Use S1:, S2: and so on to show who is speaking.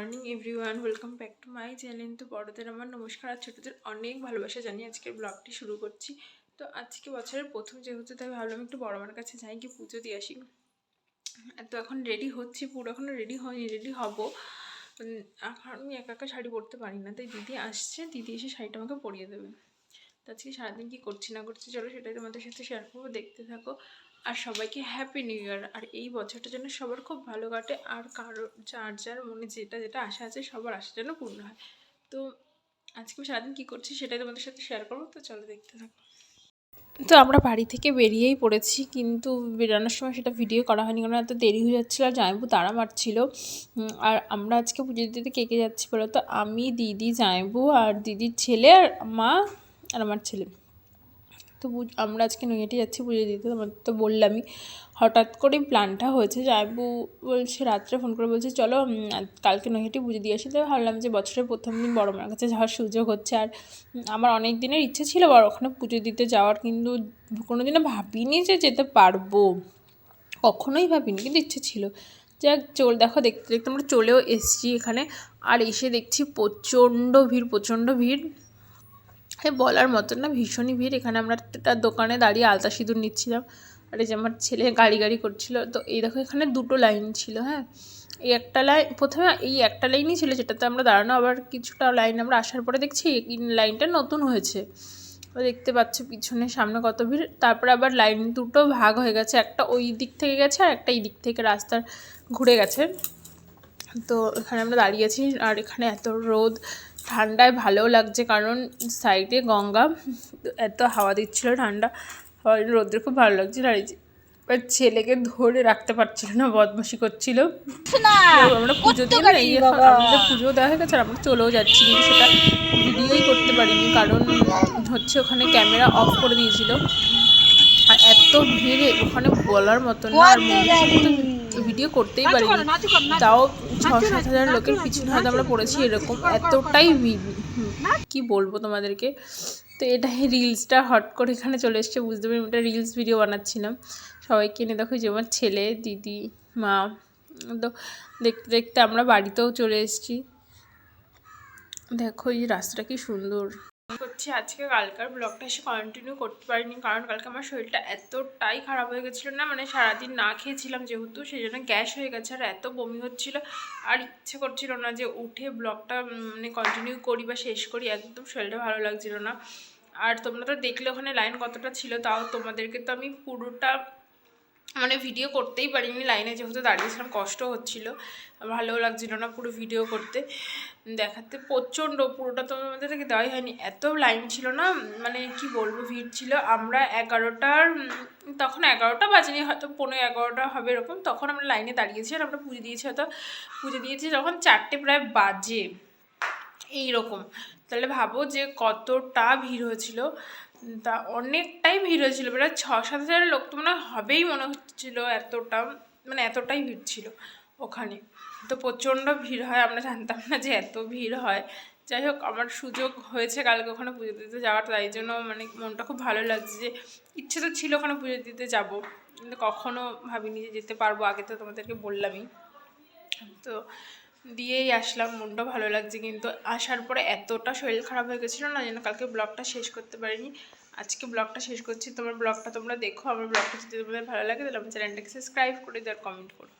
S1: Morning everyone welcome back to my channel তো বড়দের আমার নমস্কার আর ছোটোদের অনেক ভালোবাসা জানিয়ে আজকের ব্লগটি শুরু করছি। তো আজকে বছরের প্রথম যেহেতু, তাই ভাবলাম একটু বড় মার কাছে যাই কি পুজো দিয়ে আসি। তো এখন রেডি হচ্ছি, পুরো এখনও রেডি হয়নি রেডি হব। এখন আমি একা একা শাড়ি পরতে পারি না, তাই দিদি আসছে, দিদি এসে শাড়িটা আমাকে পরিয়ে দেবে। তো আজকে সারাদিন কী করছি না করছি, চলো সেটাই তোমাদের সাথে শেয়ার করব, দেখতে থাকো। আর সবাইকে হ্যাপি নিউ ইয়ার আর এই বছরটা যেন সবার খুব ভালো কাটে, আর কারও, যার যার মনে যেটা যেটা আশা আছে, সবার আশা যেন পূর্ণ হয়। তো আজকে আমি সারাদিন কী করছি সেটাই তোমাদের সাথে শেয়ার করব, তো চলো দেখতে থাকো। তো আমরা বাড়ি থেকে বেরিয়েই পড়েছি, কিন্তু বেরানোর সময় সেটা ভিডিও করা হয়নি, কারণ এত দেরি হয়ে যাচ্ছিল, আর জামাইবু তাড়া মারছিল আর আমরা আজকে পুজো দিতে কে কে যাচ্ছি বলো তো? আমি, দিদি জামাইবু আর দিদির ছেলে আর মা আর আমার ছেলে। তো আমরা আজকে নৈহাটি যাচ্ছি পুজো দিতে তোমাদের তো বললামই। হঠাৎ করে প্ল্যানটা হয়েছে জায়বু বলছে রাত্রে ফোন করে বলছে, চলো কালকে নৈহাটি পুজো দিয়ে আসি। তো ভাবলাম যে বছরের প্রথম দিন বড় মার কাছে যাওয়ার সুযোগ হচ্ছে। আর আমার অনেক দিনের ইচ্ছে ছিল বড় ওখানে পুজো দিতে যাওয়ার, কিন্তু কোনো দিনও ভাবিনি যে যেতে পারব। কখনোই ভাবিনি, কিন্তু ইচ্ছে ছিল। যাক, চল, দেখো, দেখতে দেখতে আমরা চলেও এসেছি এখানে। আর এসে দেখছি প্রচণ্ড ভিড় প্রচণ্ড ভিড়। এ বলার মতন না, ভীষণই ভিড়। এখানে আমরা একটা দোকানে দাঁড়িয়ে আলতা সিঁদুর নিচ্ছিলাম। আর এই যে আমার ছেলে গাড়ি গাড়ি করছিল। তো এই দেখো এখানে দুটো লাইন ছিল হ্যাঁ? এই একটা লাইন প্রথমে এই একটা লাইনই ছিল যেটাতে আমরা দাঁড়ানো, আবার কিছুটা লাইন আমরা আসার পরে দেখছি এই লাইনটা নতুন হয়েছে। দেখতে পাচ্ছ পিছনে সামনে কত ভিড়। তারপরে আবার লাইন দুটো ভাগ হয়ে গেছে, একটা ওই দিক থেকে গেছে আর একটা এই দিক থেকে রাস্তার ঘুরে গেছে। তো এখানে আমরা দাঁড়িয়ে আছি আর এখানে এত রোদ। ঠান্ডায় ভালোও লাগছে কারণ সাইডে গঙ্গা এত হাওয়া দিচ্ছিল ঠান্ডা রোদ্রে খুব ভালো লাগছে আর ছেলেকে ধরে রাখতে পারছিল না বদমাসি করছিল। আমরা পুজো দিয়ে না এই আমাদের পুজো দেওয়া হয়ে গেছে আর আমরা চলেও যাচ্ছি কিন্তু সেটা ভিডিওই করতে পারিনি কারণ হচ্ছে ওখানে ক্যামেরা অফ করে দিয়েছিল। আর এত ভিড়ে ওখানে বলার মতো না আর ভিডিও করতেই পারিনি। তাও ছ সাত হাজার লোকের পিছনে হয়তো আমরা পড়েছি এরকম। এতটাই কি বলব তোমাদেরকে? তো এটা রিলসটা হট করে এখানে চলে এসছে বুঝতে পারি এটা রিলস ভিডিও বানাচ্ছিলাম। সবাইকে নিয়ে দেখো যে আমার ছেলে দিদি মা তো দেখতে দেখতে আমরা বাড়িতেও চলে এসেছি। দেখো এই রাস্তাটা কি সুন্দর। করছি আজকে, কালকার ব্লগটা এসে কন্টিনিউ করতে পারিনি। কারণ কালকে আমার শরীরটা এতটাই খারাপ হয়ে গেছিল না মানে সারাদিন না খেয়েছিলাম যেহেতু সেই জন্য গ্যাস হয়ে গেছে আর এত বমি হচ্ছিল। আর ইচ্ছে করছিল না যে উঠে ব্লগটা মানে কন্টিনিউ করি বা শেষ করি, একদম শরীরটা ভালো লাগছিল না। আর তোমরা তো দেখলে ওখানে লাইন কতটা ছিল, তাও তোমাদেরকে তো আমি পুরোটা মানে ভিডিও করতেই পারিনি লাইনে যেহেতু দাঁড়িয়েছিলাম, কষ্ট হচ্ছিল। ভালোও লাগছিল না পুরো ভিডিও করতে। দেখাতে প্রচণ্ড, পুরোটা তো আমাদেরকে দেওয়াই হয়নি। এত লাইন ছিল না মানে কি বলব, ভিড় ছিল। আমরা এগারোটার তখন এগারোটা বাজেনি, হয়তো পনেরো এগারোটা হবে এরকম। তখন আমরা লাইনে দাঁড়িয়েছি আর আমরা পুজো দিয়েছি, হয়তো পুজো দিয়েছি যখন চারটে প্রায় বাজে। এই রকম তাহলে ভাবো যে কতটা ভিড় হয়েছিল। তা অনেকটাই ভিড় হয়েছিল, প্রায় ছ সাত হাজার লোক তো মনে হবেই মনে হচ্ছিল এতটা মানে এতটাই ভিড় ছিল ওখানে। তো প্রচণ্ড ভিড় হয়, আমরা জানতাম না যে এত ভিড় হয়। যাই হোক, আমার সুযোগ হয়েছে কালকে ওখানে পুজো দিতে যাওয়ার, তাই জন্য মানে মনটা খুব ভালো লাগছে যে ইচ্ছে তো ছিল ওখানে পুজো দিতে যাব, কিন্তু কখনো ভাবিনি যে যেতে পারব, আগে তো তোমাদেরকে বললামই। তো দিয়েই আসলাম। মনটা ভালো লাগছে কিন্তু। আসার পরে এতটা শরীর খারাপ হয়ে গেছিল না যেন কালকে ব্লগটা শেষ করতে পারিনি। আজকে ব্লগটা শেষ করছি। তোমার ব্লগটা তোমরা দেখো। আমার ব্লগটা যদি তোমাদের ভালো লাগে তাহলে আমার চ্যানেলটাকে সাবস্ক্রাইব করে দেওয়ার কমেন্ট করো।